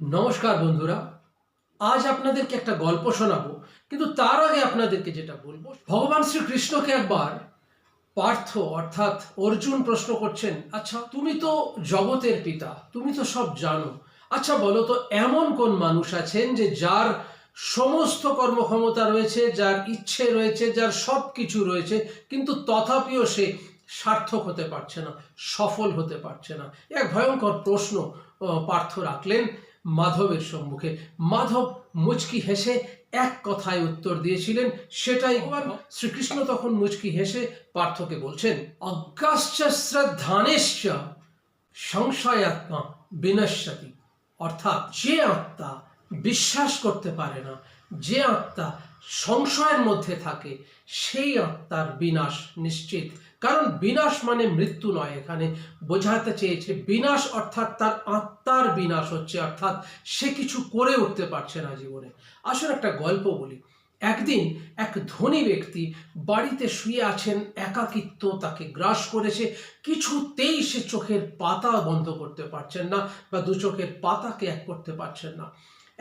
নমস্কার বন্ধুরা, আজ আপনাদেরকে একটা গল্প শোনাবো, কিন্তু তার আগে আপনাদেরকে যেটা বলব, ভগবান শ্রীকৃষ্ণকে একবার পার্থ অর্থাৎ অর্জুন প্রশ্ন করছেন আচ্ছা তুমি তো জগতের পিতা, তুমি তো সব জানো। আচ্ছা বলো তো, এমন কোন মানুষ আছেন যে যার সমস্ত কর্মক্ষমতা রয়েছে, যার ইচ্ছে রয়েছে, যার সব কিছু রয়েছে, কিন্তু তথাপিও সে সার্থক হতে পারছে না, সফল হতে পারছে না? এক ভয়ঙ্কর প্রশ্ন পার্থ রাখলেন। মাধবের সম্মুখে। মাধব মুচকি হেসে এক কথায় উত্তর দিয়েছিলেন সেটাই। শ্রীকৃষ্ণ তখন মুচকি হেসে পার্থকে বলছেন, অজ্ঞাশ্চ শ্রদ্ধানেশ্চ বিনশ্যতি। অর্থাৎ যে আত্মা বিশ্বাস করতে পারে না, যে আত্মা সংশয়ের মধ্যে থাকে, সেই আত্মার বিনাশ নিশ্চিত কারণ বিনাশ মানে মৃত্যু নয়। এখানে বোঝাতে চেয়েছে বিনাশ অর্থাৎ তার আত্মার বিনাশ হচ্ছে, অর্থাৎ সে কিছু করে উঠতে পারছে না জীবনে। আসলে একটা গল্প বলি। একদিন এক ধনী ব্যক্তি বাড়িতে শুয়ে আছেন, একাকিত্ব তাকে গ্রাস করেছে, কিছুতেই সে চোখের পাতা বন্ধ করতে পারছেন না বা দু চোখের পাতাকে এক করতে পারছেন না।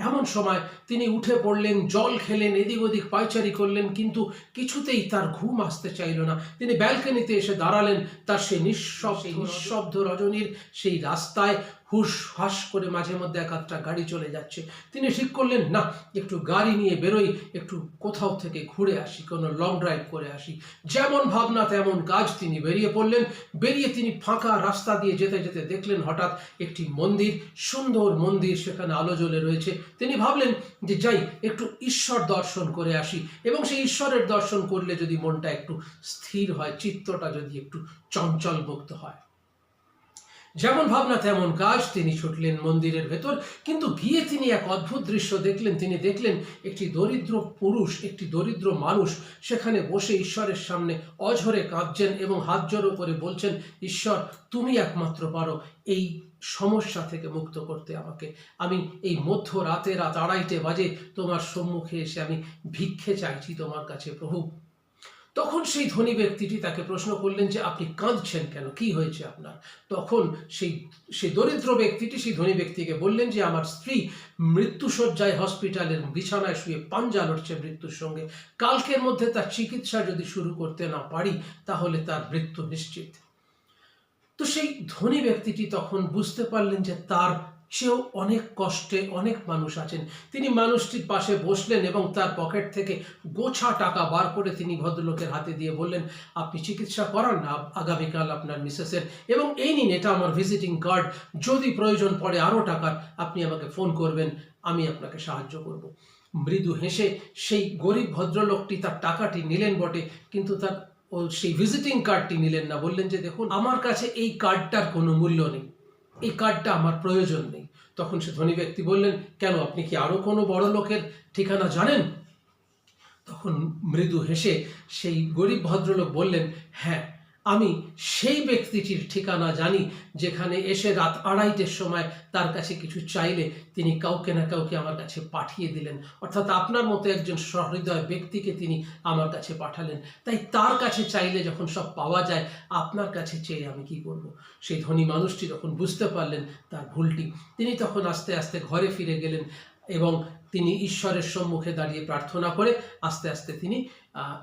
এমন সময় তিনি উঠে পড়লেন জল খেলেন এদিক ওদিক পায়চারি করলেন কিন্তু কিছুতেই তার ঘুম আসতে চাইল না। তিনি ব্যালকনিতে এসে দাঁড়ালেন তার সেই নিঃশব্দ নিঃশব্দ। রজনীর সেই রাস্তায় হুস হাস করে মাঝে মধ্যে এক আধটা গাড়ি চলে যাচ্ছে। তিনি ঠিক করলেন না একটু গাড়ি নিয়ে বেরোই একটু কোথাও থেকে ঘুরে আসি কোনো লং ড্রাইভ করে আসি। যেমন ভাবনা তেমন কাজ তিনি বেরিয়ে পড়লেন। বেরিয়ে তিনি ফাঁকা রাস্তা দিয়ে যেতে যেতে দেখলেন হঠাৎ একটি মন্দির সুন্দর মন্দির সেখানে আলো জ্বলে রয়েছে। তিনি ভাবলেন যে যাই, একটু ঈশ্বর দর্শন করে আসি। এবং সেই ঈশ্বরের দর্শন করলে যদি মনটা একটু স্থির হয়, চিত্তটা যদি একটু চঞ্চল মুক্ত হয়। যেমন ভাবনা তেমন কাজ, তিনি ছুটলেন মন্দিরের ভেতর, কিন্তু গিয়ে তিনি এক অদ্ভুত দৃশ্য দেখলেন। তিনি দেখলেন একটি দরিদ্র পুরুষ, একটি দরিদ্র মানুষ, সেখানে বসে ঈশ্বরের সামনে অঝরে কাঁদছেন এবং হাত জড়ো করে বলছেন, ঈশ্বর, তুমি একমাত্র পারো এই সমস্যা থেকে মুক্ত করতে আমাকে। আমি এই মধ্য রাতে রাত আড়াইটে বাজে তোমার সম্মুখে এসে আমি ভিক্ষে চাইছি তোমার কাছে, প্রভু। তখন সেই ধনী ব্যক্তিটি তাকে প্রশ্ন করলেন যে, আপনি কাঁদছেন কেন? কি হয়েছে আপনার? তখন সেই সেই দরিদ্র ব্যক্তিটি সেই ধনী ব্যক্তিকে বললেন যে, আমার স্ত্রী মৃত্যুসজ্জায় হসপিটালের বিছানায় শুয়ে পাঞ্জা লড়ছে মৃত্যুর সঙ্গে। কালকের মধ্যে তার চিকিৎসা যদি শুরু করতে না পারি, তাহলে তার মৃত্যু নিশ্চিত। তো সেই ধনী ব্যক্তিটি তখন বুঝতে পারলেন যে, তার চেয়েও অনেক কষ্টে অনেক মানুষ আছেন। তিনি মানুষটির পাশে বসলেন এবং তার পকেট থেকে গোছা টাকা বার করে তিনি ভদ্রলোকের হাতে দিয়ে বললেন, আপনি চিকিৎসা করান না আগামীকাল আপনার মিসেসের। এবং এই নিন, এটা আমার ভিজিটিং কার্ড। যদি প্রয়োজন পড়ে আরও টাকার, আপনি আমাকে ফোন করবেন, আমি আপনাকে সাহায্য করব। মৃদু হেসে সেই গরিব ভদ্রলোকটি তার টাকাটি নিলেন বটে, কিন্তু তার সেই ভিজিটিং কার্ডটি নিলেন না। বললেন যে, দেখুন, আমার কাছে এই কার্ডটার কোনো মূল্য নেই। এই কার্ডটা আমার প্রয়োজন নেই। তখন সে ধনী ব্যক্তি বললেন, কেন, আপনি কি আরও কোনো বড় লোকের ঠিকানা জানেন? তখন মৃদু হেসে সেই গরিব ভদ্রলোক বললেন হ্যাঁ আমি সেই ব্যক্তিটির ঠিকানা জানি, যেখানে এসে রাত আড়াইটের সময় তার কাছে কিছু চাইলে তিনি কাউকে না কাউকে আমার কাছে পাঠিয়ে দিলেন। অর্থাৎ আপনার মতো একজন সহৃদয় ব্যক্তিকে তিনি আমার কাছে পাঠালেন। তাই তার কাছে চাইলে যখন সব পাওয়া যায়, আপনার কাছে চেয়ে আমি কি করব? সেই ধনী মানুষটি যখন বুঝতে পারলেন তার ভুলটি, তিনি তখন আস্তে আস্তে ঘরে ফিরে গেলেন এবং তিনি ঈশ্বরের সম্মুখে দাঁড়িয়ে প্রার্থনা করে আস্তে আস্তে তিনি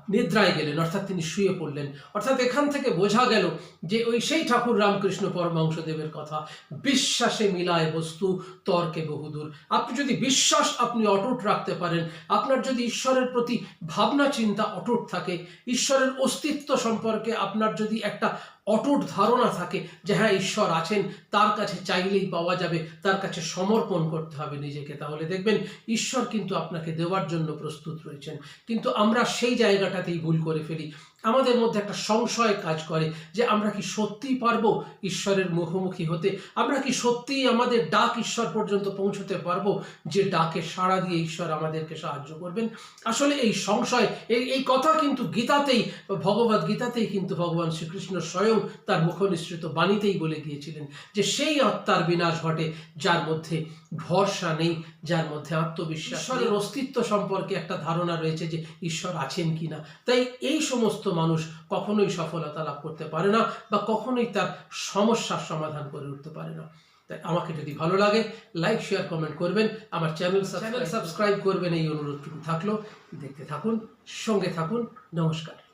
নিদ্রায় গেলেন, অর্থাৎ তিনি শুয়ে পড়লেন। অর্থাৎ এখান থেকে বোঝা গেল যে ওই সেই ঠাকুর রামকৃষ্ণ পরমাংশদেবের কথা বিশ্বাসে মিলায় বস্তু, তর্কে বহুদূর। আপনি যদি বিশ্বাস আপনি অটুট রাখতে পারেন, আপনার যদি ঈশ্বরের প্রতি ভাবনা, চিন্তা অটুট থাকে, ঈশ্বরের অস্তিত্ব সম্পর্কে আপনার যদি একটা অটুট ধারণা থাকে যে হ্যাঁ ঈশ্বর আছেন, তার কাছে চাইলেই পাওয়া যাবে, তার কাছে সমর্পণ করতে হবে নিজেকে, তাহলে দেখবেন ঈশ্বর কিন্তু আপনাকে দেওয়ার জন্য প্রস্তুত রয়েছেন। কিন্তু আমরা সেই জায়গাটাতেই ভুল করে ফেলি। আমাদের মধ্যে একটা সংশয় কাজ করে যে আমরা কি সত্যিই পারব ঈশ্বরের মুখোমুখি হতে? আমরা কি সত্যিই আমাদের ডাক ঈশ্বর পর্যন্ত পৌঁছতে পারব যে ডাকে সাড়া দিয়ে ঈশ্বর আমাদেরকে সাহায্য করবেন? আসলে এই সংশয়, এই এই কথা কিন্তু গীতাতেই, ভগবত গীতাতেই কিন্তু ভগবান শ্রীকৃষ্ণ স্বয়ং তার মুখনিসৃত বাণীতেই বলে গিয়েছিলেন যে সেই আত্মার বিনাশ ঘটে যার মধ্যে ভরসা নেই, যার মধ্যে আত্মবিশ্বাস অস্তিত্ব সম্পর্কে একটা ধারণা রয়েছে যে ঈশ্বর আছেন কিনা। তাই এই সমস্ত মানুষ কখনোই সফলতা লাভ করতে পারে না বা কখনোই তার সমস্যার সমাধান করে উঠতে পারে না। তাই আমাকে যদি ভালো লাগে লাইক শেয়ার কমেন্ট করবেন। আমার চ্যানেল চ্যানেল সাবস্ক্রাইব করবেন। এই অনুরোধটুকু থাকল। দেখতে থাকুন সঙ্গে থাকুন। নমস্কার।